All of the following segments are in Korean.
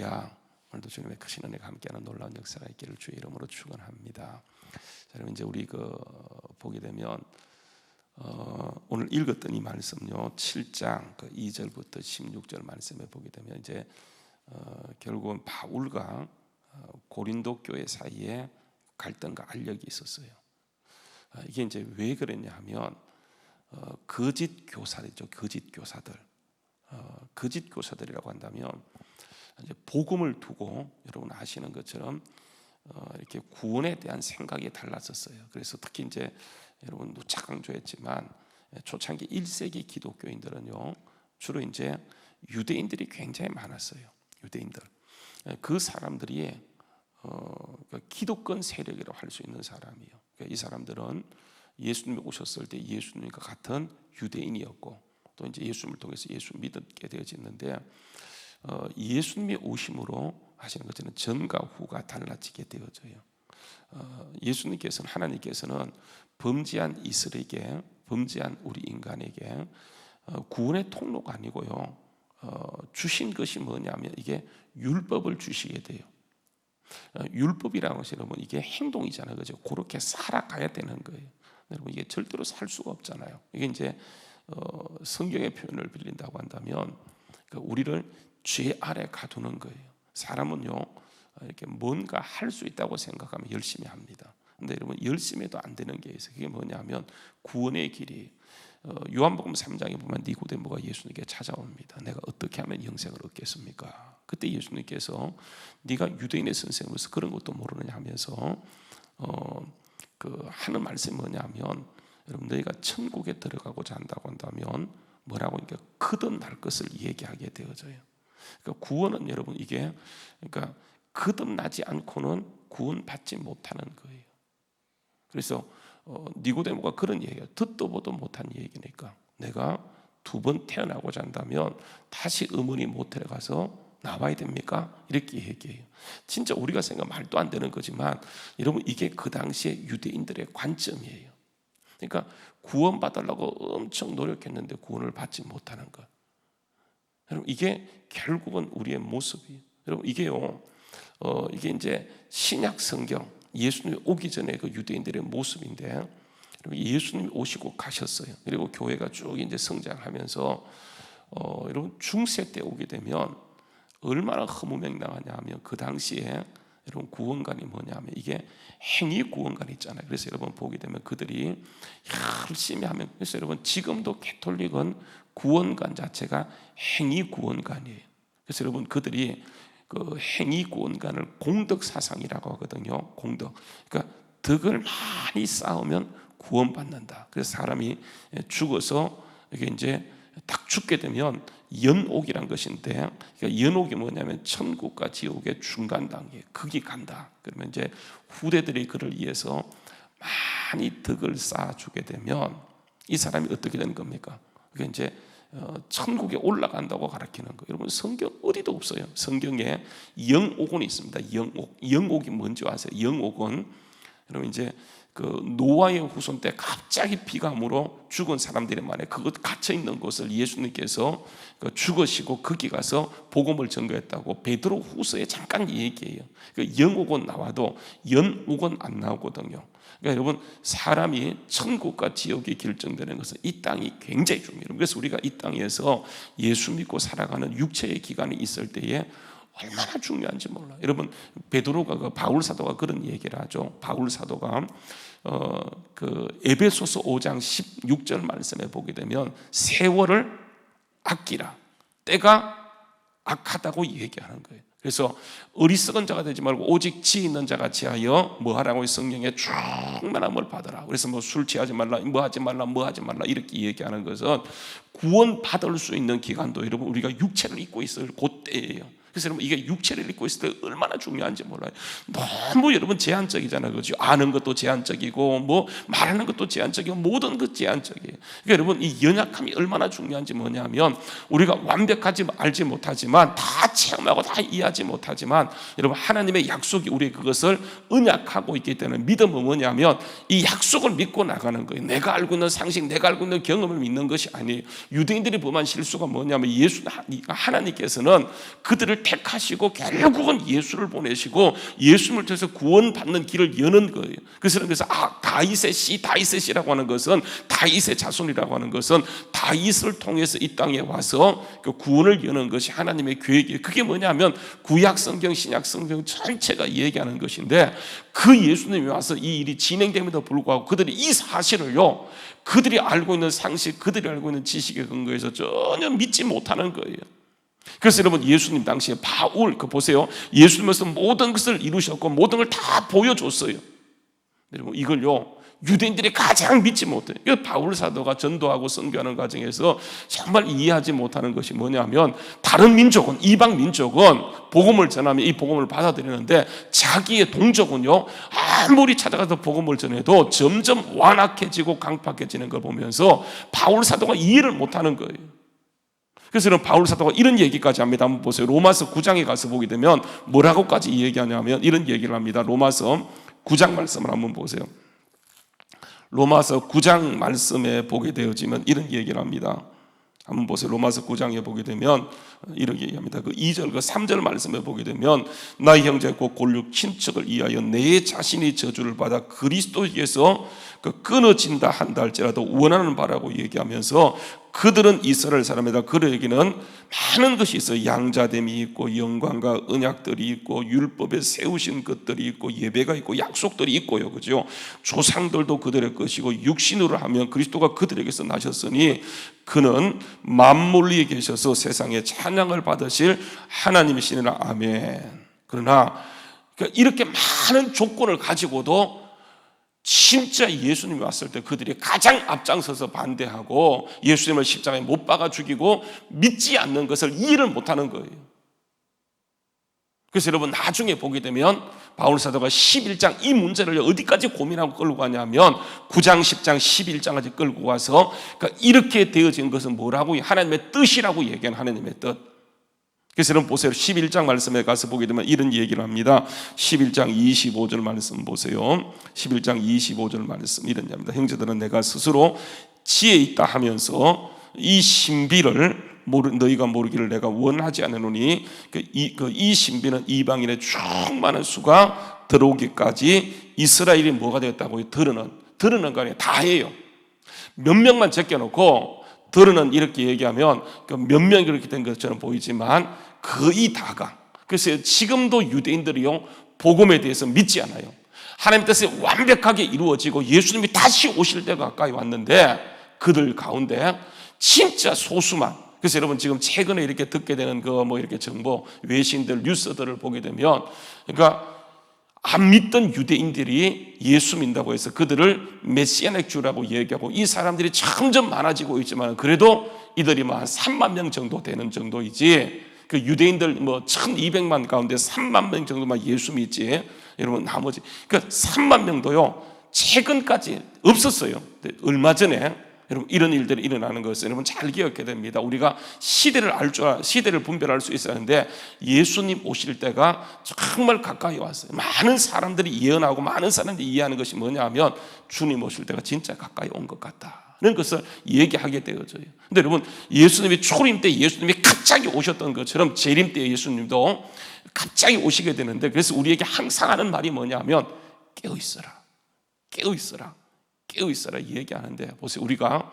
야 오늘도 주님의 크신 은혜가 함께하는 놀라운 역사가 있기를 주의 이름으로 축원합니다. 자, 여러분 이제 우리 그 보게 되면 어, 오늘 읽었던 이 말씀요 7장 그 2절부터 16절 말씀에 보게 되면 이제 어, 결국은 바울과 어, 고린도 교회 사이에 갈등과 알력이 있었어요. 어, 이게 이제 왜 그랬냐 하면 어, 거짓 교사들이죠. 거짓 교사들. 어, 거짓 교사들이라고 한다면 이제 복음을 두고 여러분 아시는 것처럼 어, 이렇게 구원에 대한 생각이 달랐었어요. 그래서 특히 이제 여러분 누차 강조했지만 초창기 1세기 기독교인들은요 주로 이제 유대인들이 굉장히 많았어요. 유대인들 그 사람들이 어, 그 기독권 세력이라고 할 수 있는 사람이에요. 그러니까 이 사람들은 예수님이 오셨을 때 예수님과 같은 유대인이었고 또 이제 예수님을 통해서 예수 믿게 되어졌는데 어, 예수님이 오심으로 하시는 것처럼 전과 후가 달라지게 되어져요. 어, 예수님께서는 하나님께서는 범죄한 이스라엘에게 범죄한 우리 인간에게 어, 구원의 통로가 아니고요 어, 주신 것이 뭐냐면 이게 율법을 주시게 돼요. 어, 율법이라는 것이 여러분 이게 행동이잖아요, 그죠? 그렇게 살아가야 되는 거예요. 여러분 이게 절대로 살 수가 없잖아요. 이게 이제 어, 성경의 표현을 빌린다고 한다면 그러니까 우리를 죄 아래 가두는 거예요. 사람은요 어, 이렇게 뭔가 할 수 있다고 생각하면 열심히 합니다. 근데 여러분 열심히 해도 안 되는 게 있어요. 그게 뭐냐면 구원의 길이. 어, 요한복음 3장에 보면 니고데모가 예수님께 찾아옵니다. 내가 어떻게 하면 영생을 얻겠습니까? 그때 예수님께서 네가 유대인의 선생으로서 그런 것도 모르느냐 하면서 어, 그 하는 말씀이 뭐냐면 여러분 너희가 천국에 들어가고자 한다고 한다면 뭐라고 이게 크든 날 것을 얘기하게 되어져요. 그러니까 구원은 여러분 이게 그러니까 거듭나지 않고는 구원받지 못하는 거예요. 그래서 어, 니고데모가 그런 얘기예요. 듣도 보도 못한 얘기니까 내가 두 번 태어나고자 한다면 다시 어머니 모텔에 가서 나와야 됩니까? 이렇게 얘기해요. 진짜 우리가 생각 말도 안 되는 거지만 여러분 이게 그 당시에 유대인들의 관점이에요. 그러니까 구원 받으려고 엄청 노력했는데 구원을 받지 못하는 것. 여러분 이게 결국은 우리의 모습이에요. 여러분 이게요. 어, 이게 이제 신약 성경 예수님 오기 전에 그 유대인들의 모습인데 예수님이 오시고 가셨어요. 그리고 교회가 쭉 이제 성장하면서 어, 여러분 중세 때 오게 되면 얼마나 허무맹랑하냐면 그 당시에 여러분 구원관이 뭐냐면 이게 행위 구원관이 있잖아요. 그래서 여러분 보게 되면 그들이 열심히 하면 그래서 여러분 지금도 개톨릭은 구원관 자체가 행위 구원관이에요. 그래서 여러분 그들이 그 행위 구원관을 공덕 사상이라고 하거든요. 공덕. 그러니까 덕을 많이 쌓으면 구원받는다. 그래서 사람이 죽어서 이게 이제 딱 죽게 되면 연옥이란 것인데 그러니까 연옥이 뭐냐면 천국과 지옥의 중간 단계 거기 간다. 그러면 이제 후대들이 그를 위해서 많이 덕을 쌓아주게 되면 이 사람이 어떻게 되는 겁니까? 그게 이제 어, 천국에 올라간다고 가르치는 거. 여러분 성경 어디도 없어요. 성경에 영옥은 있습니다. 영옥. 영옥이 뭔지 아세요? 영옥은 여러분 이제 그 노아의 후손 때 갑자기 물어 죽은 사람들이 만에 그것 갇혀 있는 곳을 예수님께서 그 죽으시고 거기 가서 복음을 전거했다고 베드로 후서에 잠깐 얘기해요. 그 영옥은 나와도 연옥은 안 나오거든요. 그러니까 여러분 사람이 천국과 지옥이 결정되는 것은 이 땅이 굉장히 중요해요. 그래서 우리가 이 땅에서 예수 믿고 살아가는 육체의 기간이 있을 때에 얼마나 중요한지 몰라. 여러분 베드로가 그 바울 사도가 그런 얘기를 하죠. 바울 사도가 어 그 에베소서 5장 16절 말씀에 보게 되면 세월을 아끼라. 때가 악하다고 얘기하는 거예요. 그래서 어리석은 자가 되지 말고 오직 지 있는 자가 지하여 뭐 하라고 성경에 충만함을 받으라. 그래서 뭐 술 취하지 말라, 뭐 하지 말라, 뭐 하지 말라 이렇게 얘기하는 것은 구원 받을 수 있는 기간도 여러분 우리가 육체를 입고 있을 그때예요. 그래서 여러분 이게 육체를 입고 있을 때 얼마나 중요한지 몰라요. 너무 여러분 제한적이잖아요. 그죠? 아는 것도 제한적이고 뭐 말하는 것도 제한적이고 모든 것 제한적이에요. 그러니까 여러분 이 연약함이 얼마나 중요한지 뭐냐면 우리가 완벽하지 알지 못하지만 다 체험하고 다 이해하지 못하지만 여러분 하나님의 약속이 우리 그것을 언약하고 있기 때문에 믿음은 뭐냐면 이 약속을 믿고 나가는 거예요. 내가 알고 있는 상식, 내가 알고 있는 경험을 믿는 것이 아니에요. 유대인들이 범한 실수가 뭐냐면 예수 하나님께서는 그들을 택하시고 결국은 예수를 보내시고 예수님을 통해서 구원받는 길을 여는 거예요. 그래서 그래서 아 다윗의 씨라고 하는 것은 다윗의 자손이라고 하는 것은 다윗을 통해서 이 땅에 와서 그 구원을 여는 것이 하나님의 계획이에요. 그게 뭐냐면 구약 성경 신약 성경 전체가 얘기하는 것인데 그 예수님이 와서 이 일이 진행됨에도 불구하고 그들이 이 사실을요 그들이 알고 있는 상식, 그들이 알고 있는 지식에 근거해서 전혀 믿지 못하는 거예요. 그래서 여러분 예수님 당시에 바울 그 보세요. 예수님께서 모든 것을 이루셨고 모든 걸 다 보여줬어요. 여러분 이걸요 유대인들이 가장 믿지 못해요. 이 바울 사도가 전도하고 선교하는 과정에서 정말 이해하지 못하는 것이 뭐냐면 다른 민족은 이방 민족은 복음을 전하면 이 복음을 받아들이는데 자기의 동족은요 아무리 찾아가서 복음을 전해도 점점 완악해지고 강팍해지는 걸 보면서 바울 사도가 이해를 못하는 거예요. 그래서 여러분 바울 사도가 이런 얘기까지 합니다. 한번 보세요. 로마서 9장에 가서 보게 되면 뭐라고까지 얘기하냐면 이런 얘기를 합니다. 로마서 9장 말씀을 한번 보세요. 로마서 9장 말씀에 보게 되어지면 이런 얘기를 합니다. 한번 보세요. 로마서 9장에 보게 되면 이렇게 얘기합니다. 그 2절 그 3절 말씀에 보게 되면 나의 형제 곧 골육 친척을 위하여 내 자신이 저주를 받아 그리스도에서 그 끊어진다 한다 할지라도 원하는 바라고 얘기하면서 그들은 이스라엘 사람이다. 그들에게는 많은 것이 있어요. 양자됨이 있고 영광과 언약들이 있고 율법에 세우신 것들이 있고 예배가 있고 약속들이 있고요. 그죠? 조상들도 그들의 것이고 육신으로 하면 그리스도가 그들에게서 나셨으니 그는 만물 위에 계셔서 세상에 찬양을 받으실 하나님이시니라. 아멘. 그러나 그러니까 이렇게 많은 조건을 가지고도 진짜 예수님이 왔을 때 그들이 가장 앞장서서 반대하고 예수님을 십자가에 못 박아 죽이고 믿지 않는 것을 이해를 못 하는 거예요. 그래서 여러분 나중에 보게 되면 바울 사도가 11장 이 문제를 어디까지 고민하고 끌고 가냐면 9장, 10장, 11장까지 끌고 가서 그러니까 이렇게 되어진 것은 뭐라고 하나님의 뜻이라고 얘기하는 하나님의 뜻. 그래서 여러분 보세요. 11장 말씀에 가서 보게 되면 이런 얘기를 합니다. 11장 25절 말씀 보세요. 11장 25절 말씀 이런 얘기입니다. 형제들은 내가 스스로 지혜 있다 하면서 이 신비를 모르, 너희가 모르기를 내가 원하지 않으노니 그 이, 그 이 신비는 이방인의 충만한 수가 들어오기까지 이스라엘이 뭐가 되었다고요? 들으는 들으는 거 아니에요. 다 해요. 몇 명만 제껴놓고 들으는 이렇게 얘기하면 그몇 명이 그렇게 된 것처럼 보이지만 거의 다가. 그래서 지금도 유대인들이요 복음에 대해서 믿지 않아요. 하나님 뜻이 완벽하게 이루어지고 예수님이 다시 오실 때가 가까이 왔는데 그들 가운데 진짜 소수만. 그래서 여러분 지금 최근에 이렇게 듣게 되는 그 뭐 이렇게 정보 외신들 뉴스들을 보게 되면 그러니까 안 믿던 유대인들이 예수 믿다고 해서 그들을 메시아닉 주라고 얘기하고 이 사람들이 점점 많아지고 있지만 그래도 이들이 뭐 한 3만 명 정도 되는 정도이지 그 유대인들 뭐 1200만 가운데 3만 명 정도만 예수 믿지. 여러분 나머지 그 3만 명도요 최근까지 없었어요. 얼마 전에 여러분 이런 일들이 일어나는 것을 여러분 잘 기억해야 됩니다. 우리가 시대를 알 줄 시대를 분별할 수 있어야 하는데 예수님 오실 때가 정말 가까이 왔어요. 많은 사람들이 예언하고 많은 사람들이 이해하는 것이 뭐냐면 주님 오실 때가 진짜 가까이 온 것 같다. 는 것을 얘기하게 되어져요. 근데 여러분 예수님이 초림 때 예수님이 갑자기 오셨던 것처럼 재림 때 예수님도 갑자기 오시게 되는데 그래서 우리에게 항상 하는 말이 뭐냐면 깨어 있어라. 깨어 있어라. 깨어 있어라 얘기하는데 보세요. 우리가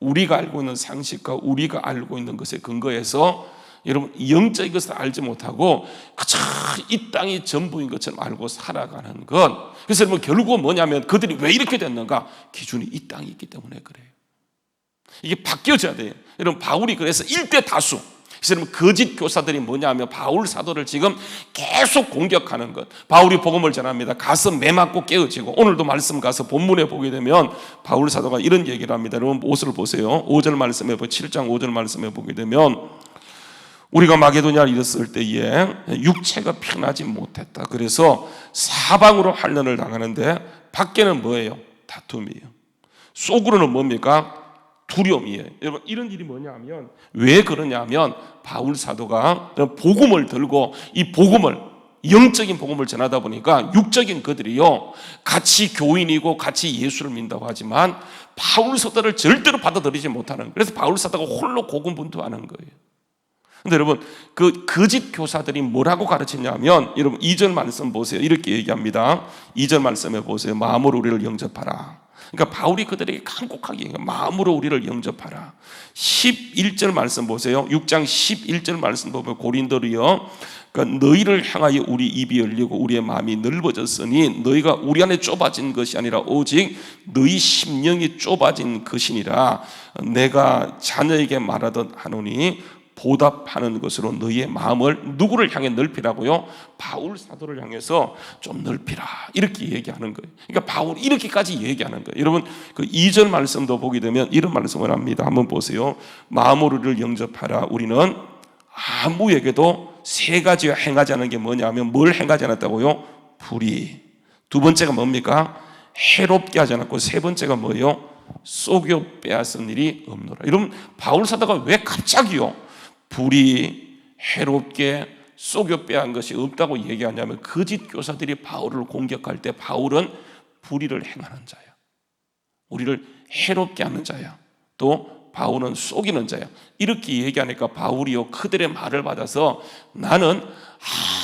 우리가 알고 있는 상식과 우리가 알고 있는 것에 근거해서 여러분 영적인 것을 알지 못하고 그저 이 땅이 전부인 것처럼 알고 살아가는 것. 그래서 여러분 결국은 뭐냐면 그들이 왜 이렇게 됐는가? 기준이 이 땅이 있기 때문에 그래요. 이게 바뀌어져야 돼요. 여러분 바울이 그래서 일대 다수 그래서 거짓 교사들이 뭐냐면 바울 사도를 지금 계속 공격하는 것. 바울이 복음을 전합니다. 가서 매 맞고 깨어지고 오늘도 말씀 가서 본문에 보게 되면 바울 사도가 이런 얘기를 합니다. 여러분 옷을 보세요. 5절 말씀에 7장 5절 말씀에 보게 되면 우리가 마게도냐를 잃었을 때에 육체가 편하지 못했다. 그래서 사방으로 환란을 당하는데 밖에는 뭐예요? 다툼이에요. 속으로는 뭡니까? 두려움이에요. 여러분 이런 일이 뭐냐면 왜 그러냐면 바울 사도가 복음을 들고 이 복음을 영적인 복음을 전하다 보니까 육적인 그들이요 같이 교인이고 같이 예수를 믿다고 하지만 바울 사도를 절대로 받아들이지 못하는 그래서 바울 사도가 홀로 고군분투하는 거예요. 근데 여러분 그 거짓 교사들이 뭐라고 가르치냐면 여러분 2절 말씀 보세요. 이렇게 얘기합니다. 2절 말씀에 보세요. 마음으로 우리를 영접하라. 그러니까 바울이 그들에게 간곡하게. 마음으로 우리를 영접하라. 11절 말씀 보세요. 6장 11절 말씀 보면 고린도리요. 그러니까 너희를 향하여 우리 입이 열리고 우리의 마음이 넓어졌으니 너희가 우리 안에 좁아진 것이 아니라 오직 너희 심령이 좁아진 것이니라 내가 자녀에게 말하듯 하노니 보답하는 것으로 너희의 마음을 누구를 향해 넓히라고요? 바울 사도를 향해서 좀 넓히라. 이렇게 얘기하는 거예요. 그러니까 바울 이렇게까지 얘기하는 거예요. 여러분 그 2절 말씀도 보게 되면 이런 말씀을 합니다. 한번 보세요. 마음으로를 영접하라. 우리는 아무에게도 세 가지 행하지 않은 게 뭐냐면 뭘 행하지 않았다고요? 불의. 두 번째가 뭡니까? 해롭게 하지 않았고 세 번째가 뭐예요? 속여 빼앗은 일이 없노라. 여러분 바울 사도가 왜 갑자기요? 불이 해롭게 속여 빼앗은 것이 없다고 얘기하냐면 거짓 교사들이 바울을 공격할 때 바울은 불의를 행하는 자야. 우리를 해롭게 하는 자야. 또 바울은 속이는 자야. 이렇게 얘기하니까 바울이요 그들의 말을 받아서 나는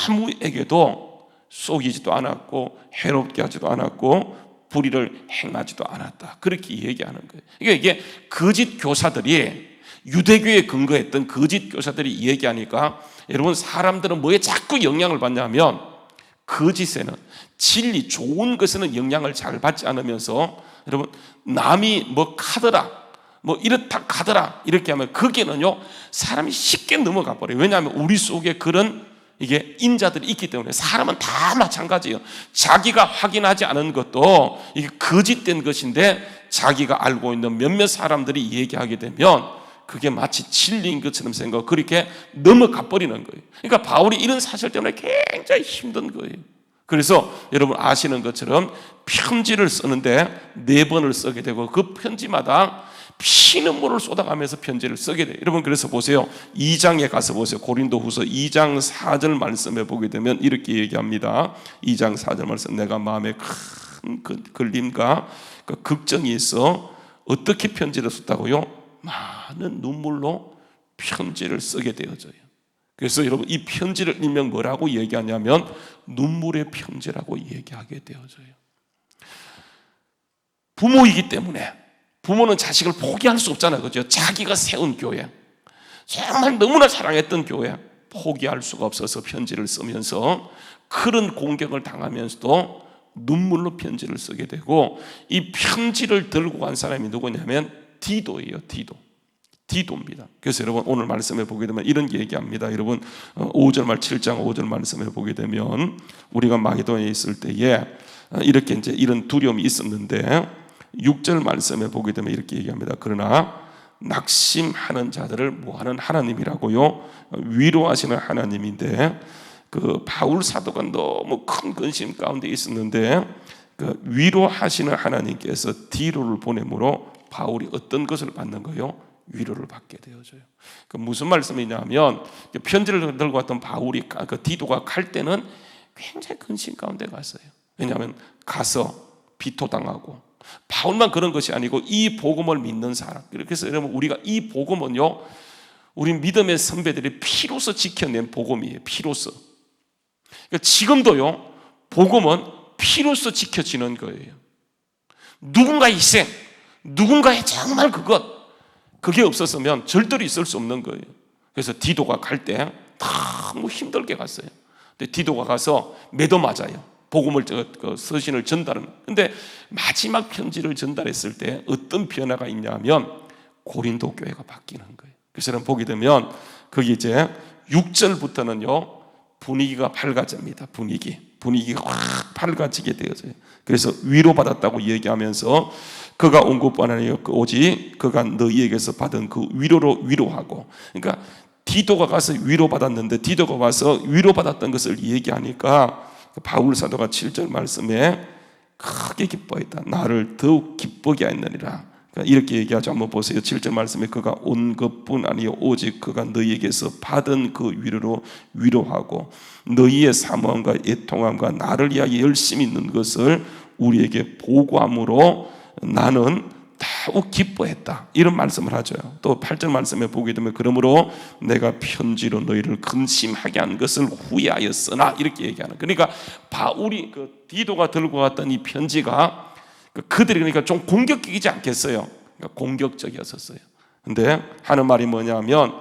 아무에게도 속이지도 않았고 해롭게 하지도 않았고 불의를 행하지도 않았다. 그렇게 얘기하는 거예요. 그러니까 이게 거짓 교사들이 유대교에 근거했던 거짓 교사들이 얘기하니까 여러분 사람들은 뭐에 자꾸 영향을 받냐면 거짓에는 진리 좋은 것에는 영향을 잘 받지 않으면서 여러분 남이 뭐 카더라 뭐 이렇다 카더라 이렇게 하면 거기는요 사람이 쉽게 넘어가 버려요. 왜냐하면 우리 속에 그런 이게 인자들이 있기 때문에 사람은 다 마찬가지예요. 자기가 확인하지 않은 것도 이게 거짓된 것인데 자기가 알고 있는 몇몇 사람들이 얘기하게 되면 그게 마치 진리인 것처럼 생각 그렇게 넘어가 버리는 거예요. 그러니까 바울이 이런 사실 때문에 굉장히 힘든 거예요. 그래서 여러분 아시는 것처럼 편지를 쓰는데 네 번을 쓰게 되고 그 편지마다 피눈물을 쏟아가면서 편지를 쓰게 돼요. 여러분 그래서 보세요. 2장에 가서 보세요. 고린도후서 2장 4절 말씀에 보게 되면 이렇게 얘기합니다. 2장 4절 말씀 내가 마음에 큰 걸림과 그 걱정이 있어 어떻게 편지를 썼다고요? 많은 눈물로 편지를 쓰게 되어져요. 그래서 여러분 이 편지를 일명 뭐라고 얘기하냐면 눈물의 편지라고 얘기하게 되어져요. 부모이기 때문에 부모는 자식을 포기할 수 없잖아요. 그죠? 자기가 세운 교회. 정말 너무나 사랑했던 교회. 포기할 수가 없어서 편지를 쓰면서 그런 공격을 당하면서도 눈물로 편지를 쓰게 되고 이 편지를 들고 간 사람이 누구냐면 디도예요. 디도. 디도입니다. 그래서 여러분 오늘 말씀에 보게 되면 이런 얘기합니다. 여러분 5절 말 7장 5절 말씀에 보게 되면 우리가 마게도에 있을 때에 이렇게 이제 이런 두려움이 있었는데 6절 말씀에 보게 되면 이렇게 얘기합니다. 그러나 낙심하는 자들을 뭐하는 하나님이라고요? 위로하시는 하나님인데 그 바울 사도가 너무 큰 근심 가운데 있었는데 그 위로하시는 하나님께서 디로를 보내므로 바울이 어떤 것을 받는 거요? 위로를 받게 되어져요. 그 무슨 말씀이냐면 편지를 들고 왔던 바울이 그 디도가 갈 때는 굉장히 근심 가운데 갔어요. 왜냐하면 가서 비토당하고 바울만 그런 것이 아니고 이 복음을 믿는 사람. 그래서 여러분 우리가 이 복음은요, 우리 믿음의 선배들이 피로서 지켜낸 복음이에요. 피로서. 그러니까 지금도요, 복음은 피로서 지켜지는 거예요. 누군가의 희생, 누군가의 정말 그것, 그게 없었으면 절대로 있을 수 없는 거예요. 그래서 디도가 갈 때 너무 힘들게 갔어요. 근데 디도가 가서 매도 맞아요. 복음을 그 서신을 전달은 근데 마지막 편지를 전달했을 때 어떤 변화가 있냐면 고린도 교회가 바뀌는 거예요. 그래서 보게 되면 거기 이제 6절부터는요 분위기가 밝아집니다. 분위기 분위기가 확 밝아지게 되어져요. 그래서 위로받았다고 얘기하면서 그가 온 것뿐 아니요 오직 그가 너희에게서 받은 그 위로로 위로하고 그러니까 디도가 가서 위로받았는데 디도가 와서 위로받았던 것을 얘기하니까 바울 사도가 7절 말씀에 크게 기뻐했다. 나를 더욱 기쁘게 하느니라. 그러니까 이렇게 얘기하죠. 한번 보세요. 7절 말씀에 그가 온 것뿐 아니요 오직 그가 너희에게서 받은 그 위로로 위로하고 너희의 사모함과 애통함과 나를 위하여 열심히 있는 것을 우리에게 보고함으로 나는 다 매우 기뻐했다. 이런 말씀을 하죠. 또 8절 말씀에 보게 되면 그러므로 내가 편지로 너희를 근심하게 한 것을 후회하였으나 이렇게 얘기하는. 그러니까 바울이 그 디도가 들고 왔던 이 편지가 그 그들이 그러니까 좀 공격적이지 않겠어요. 그러니까 공격적이었었어요. 근데 하는 말이 뭐냐면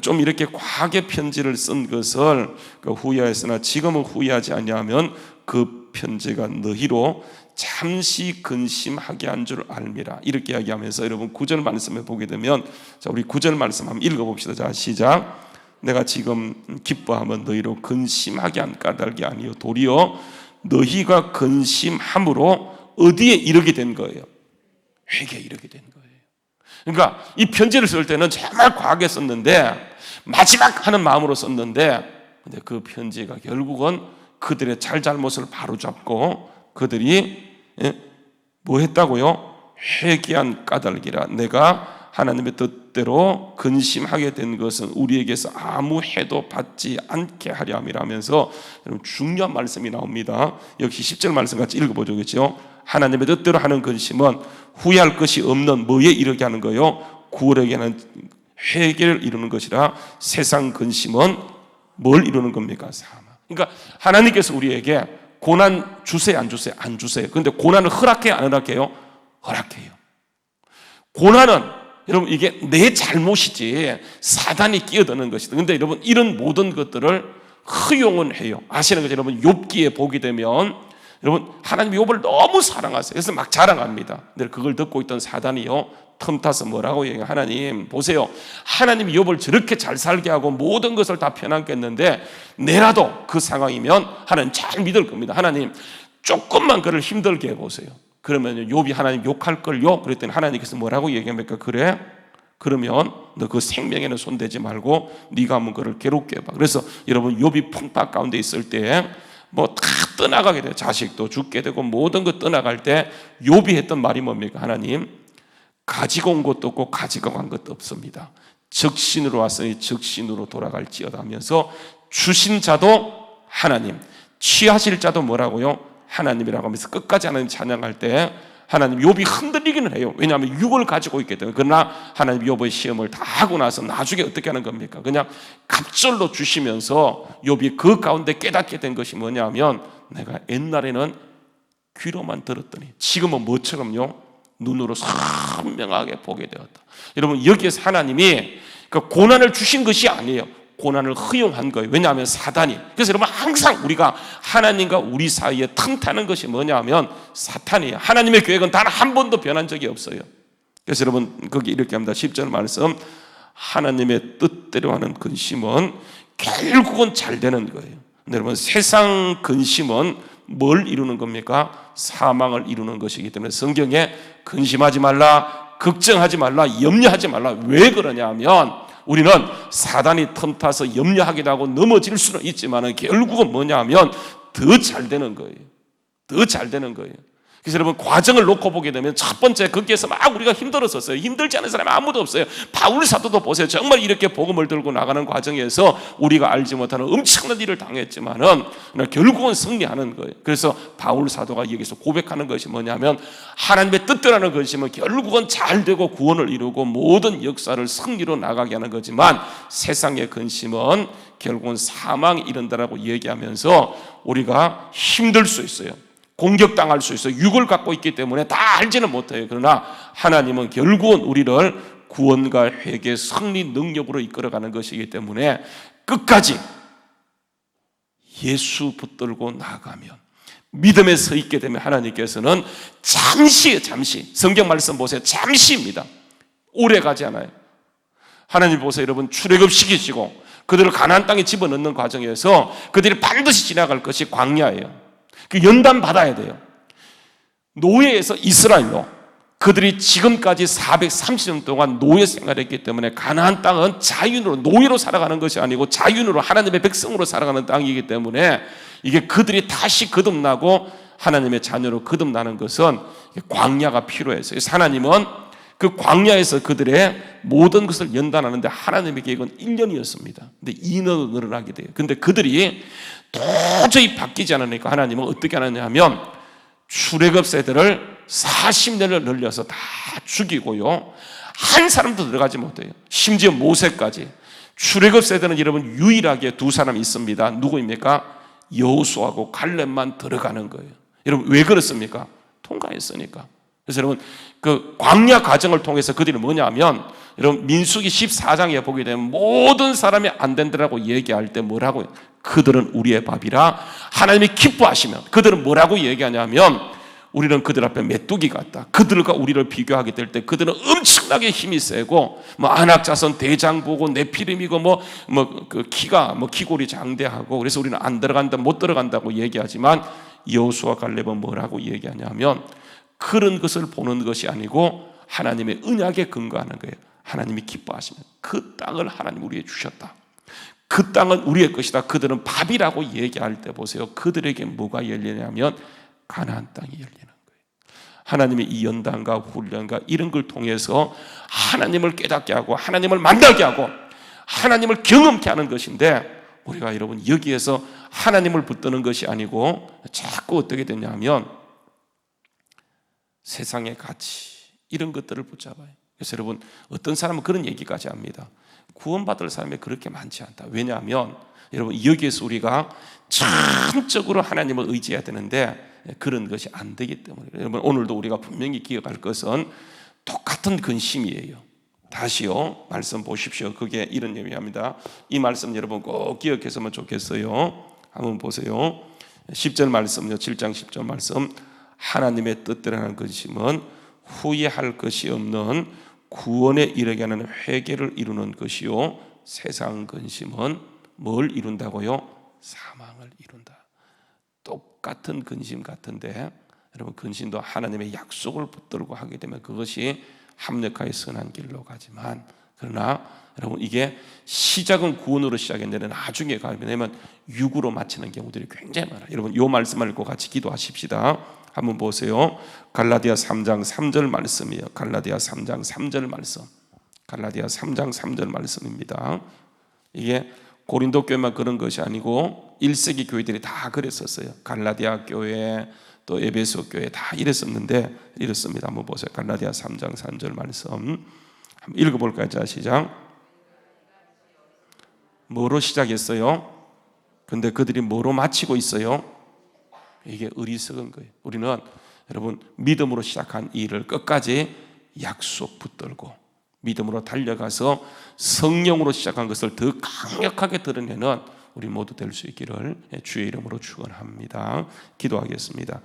좀 이렇게 과하게 편지를 쓴 것을 그 후회했으나 지금은 후회하지 아니하면 그 편지가 너희로 잠시 근심하게 한 줄 알미라 이렇게 이야기하면서 여러분 구절 말씀에 보게 되면 자 우리 구절 말씀 한번 읽어봅시다 자 시작 내가 지금 기뻐하면 너희로 근심하게 한 까닭이 아니요 도리어 너희가 근심함으로 어디에 이르게 된 거예요 회개에 이르게 된 거예요 그러니까 이 편지를 쓸 때는 정말 과하게 썼는데 마지막 하는 마음으로 썼는데 근데 그 편지가 결국은 그들의 잘잘못을 바로잡고 그들이 예? 뭐 했다고요? 회개한 까닭이라 내가 하나님의 뜻대로 근심하게 된 것은 우리에게서 아무 해도 받지 않게 하려 함이라면서 여러분 중요한 말씀이 나옵니다. 역시 10절 말씀 같이 읽어보죠. 그렇죠? 하나님의 뜻대로 하는 근심은 후회할 것이 없는 뭐에 이르게 하는 거요? 구원에게는 회개를 이루는 것이라 세상 근심은 뭘 이루는 겁니까? 그러니까 하나님께서 우리에게 고난 주세요, 안 주세요? 안 주세요. 근데 고난을 허락해요, 안 허락해요? 허락해요. 고난은 여러분 이게 내 잘못이지 사단이 끼어드는 것이다. 근데 여러분 이런 모든 것들을 허용은 해요. 아시는 거죠? 여러분 욥기에 보게 되면 여러분 하나님 욥을 너무 사랑하세요. 그래서 막 자랑합니다. 근데 그걸 듣고 있던 사단이요. 틈타서 뭐라고 얘기해요? 하나님 보세요. 하나님 욥을 저렇게 잘 살게 하고 모든 것을 다 편하게 했는데 내라도 그 상황이면 하나님 잘 믿을 겁니다. 하나님 조금만 그를 힘들게 해보세요. 그러면 욥이 하나님 욕할 걸요. 그랬더니 하나님께서 뭐라고 얘기합니까? 그래? 그러면 너 그 생명에는 손대지 말고 네가 한번 그를 괴롭게 해봐. 그래서 여러분 욥이 풍파 가운데 있을 때 뭐 다 떠나가게 돼. 자식도 죽게 되고 모든 것 떠나갈 때 욥이 했던 말이 뭡니까? 하나님 가지고 온 것도 없고 가지고 간 것도 없습니다. 적신으로 왔으니 적신으로 돌아갈지어다 하면서 주신 자도 하나님, 취하실 자도 뭐라고요? 하나님이라고 하면서 끝까지 하나님 찬양할 때 하나님 욥이 흔들리기는 해요. 왜냐하면 육을 가지고 있기 때문에. 그러나 하나님 욥의 시험을 다 하고 나서 나중에 어떻게 하는 겁니까? 그냥 갑절로 주시면서 욥이 그 가운데 깨닫게 된 것이 뭐냐면 내가 옛날에는 귀로만 들었더니 지금은 뭐처럼요? 눈으로 선명하게 보게 되었다. 여러분 여기에서 하나님이 그 고난을 주신 것이 아니에요. 고난을 허용한 거예요. 왜냐하면 사단이. 그래서 여러분 항상 우리가 하나님과 우리 사이에 틈타는 것이 뭐냐면 사탄이에요. 하나님의 계획은 단 한 번도 변한 적이 없어요. 그래서 여러분 거기 이렇게 합니다. 10절 말씀 하나님의 뜻대로 하는 근심은 결국은 잘 되는 거예요. 여러분 세상 근심은 뭘 이루는 겁니까? 사망을 이루는 것이기 때문에 성경에 근심하지 말라, 걱정하지 말라, 염려하지 말라. 왜 그러냐 하면 우리는 사단이 틈타서 염려하기도 하고 넘어질 수는 있지만 결국은 뭐냐 하면 더 잘 되는 거예요. 더 잘 되는 거예요. 그래서 여러분 과정을 놓고 보게 되면 첫 번째 거기에서 막 우리가 힘들었었어요. 힘들지 않은 사람이 아무도 없어요. 바울 사도도 보세요. 정말 이렇게 복음을 들고 나가는 과정에서 우리가 알지 못하는 엄청난 일을 당했지만은 결국은 승리하는 거예요. 그래서 바울 사도가 여기서 고백하는 것이 뭐냐면 하나님의 뜻대로는 것이면 결국은 잘 되고 구원을 이루고 모든 역사를 승리로 나가게 하는 거지만 세상의 근심은 결국은 사망이 이른다라고 얘기하면서 우리가 힘들 수 있어요. 공격당할 수 있어요. 육을 갖고 있기 때문에 다 알지는 못해요. 그러나 하나님은 결국은 우리를 구원과 회개, 승리 능력으로 이끌어가는 것이기 때문에 끝까지 예수 붙들고 나가면 믿음에 서 있게 되면 하나님께서는 잠시 잠시 성경 말씀 보세요. 잠시입니다. 오래 가지 않아요. 하나님 보세요, 여러분 출애굽 시키시고 그들을 가나안 땅에 집어넣는 과정에서 그들이 반드시 지나갈 것이 광야예요. 그 연단 받아야 돼요. 노예에서 이스라엘로 그들이 지금까지 430년 동안 노예 생활했기 때문에 가나안 땅은 자윤으로 노예로 살아가는 것이 아니고 자윤으로 하나님의 백성으로 살아가는 땅이기 때문에 이게 그들이 다시 거듭나고 하나님의 자녀로 거듭나는 것은 광야가 필요해서 하나님은 그 광야에서 그들의 모든 것을 연단하는데 하나님의 계획은 1년이었습니다. 근데 2년으로 늘어나게 돼요. 근데 그들이 도저히 바뀌지 않으니까 하나님은 어떻게 하느냐 하면 출애굽 세대를 40년을 늘려서 다 죽이고요. 한 사람도 들어가지 못해요. 심지어 모세까지. 출애굽 세대는 여러분 유일하게 두 사람이 있습니다. 누구입니까? 여호수아고 갈렙만 들어가는 거예요. 여러분 왜 그렇습니까? 통과했으니까. 그래서 여러분 그 광야 과정을 통해서 그들이 뭐냐면 여러분 민수기 14장에 보게 되면 모든 사람이 안 된다라고 얘기할 때 뭐라고? 그들은 우리의 밥이라 하나님이 기뻐하시면 그들은 뭐라고 얘기하냐면 우리는 그들 앞에 메뚜기 같다. 그들과 우리를 비교하게 될 때 그들은 엄청나게 힘이 세고 뭐 안악자선 대장보고 네피림이고 뭐 뭐 그 키가 뭐 키골이 장대하고 그래서 우리는 안 들어간다 못 들어간다고 얘기하지만 여호수아 갈렙은 뭐라고 얘기하냐면 그런 것을 보는 것이 아니고 하나님의 언약에 근거하는 거예요. 하나님이 기뻐하시면 그 땅을 하나님 우리에게 주셨다. 그 땅은 우리의 것이다. 그들은 밥이라고 얘기할 때 보세요. 그들에게 뭐가 열리냐면 가나안 땅이 열리는 거예요. 하나님의 이 연단과 훈련과 이런 걸 통해서 하나님을 깨닫게 하고 하나님을 만나게 하고 하나님을 경험케 하는 것인데 우리가 여러분 여기에서 하나님을 붙드는 것이 아니고 자꾸 어떻게 되냐면 세상의 가치 이런 것들을 붙잡아요. 그래서 여러분 어떤 사람은 그런 얘기까지 합니다. 구원받을 사람이 그렇게 많지 않다. 왜냐하면 여러분 여기에서 우리가 전적으로 하나님을 의지해야 되는데 그런 것이 안 되기 때문에 여러분 오늘도 우리가 분명히 기억할 것은 똑같은 근심이에요. 다시요 말씀 보십시오. 그게 이런 의미합니다. 이 말씀 여러분 꼭 기억했으면 좋겠어요. 한번 보세요. 10절 말씀요. 7장 10절 말씀. 하나님의 뜻대로 하는 근심은 후회할 것이 없는 구원에 이르게 하는 회개를 이루는 것이요. 세상 근심은 뭘 이룬다고요? 사망을 이룬다. 똑같은 근심 같은데 여러분 근심도 하나님의 약속을 붙들고 하게 되면 그것이 합력하여 선한 길로 가지만 그러나 여러분 이게 시작은 구원으로 시작했는데 나중에 가게 되면 육으로 마치는 경우들이 굉장히 많아요. 여러분 요 말씀을 읽고 같이 기도하십시다. 한번 보세요. 갈라디아 3장 3절 말씀이에요. 갈라디아 3장 3절 말씀. 갈라디아 3장 3절 말씀입니다. 이게 고린도 교회만 그런 것이 아니고 1세기 교회들이 다 그랬었어요. 갈라디아 교회 또 에베소 교회 다 이랬었는데 이렇습니다. 한번 보세요. 갈라디아 3장 3절 말씀. 한번 읽어 볼까요? 자, 시작. 뭐로 시작했어요? 근데 그들이 뭐로 마치고 있어요? 이게 어리석은 거예요. 우리는 여러분 믿음으로 시작한 이 일을 끝까지 약속 붙들고 믿음으로 달려가서 성령으로 시작한 것을 더 강력하게 드러내는 우리 모두 될 수 있기를 주의 이름으로 축원합니다. 기도하겠습니다.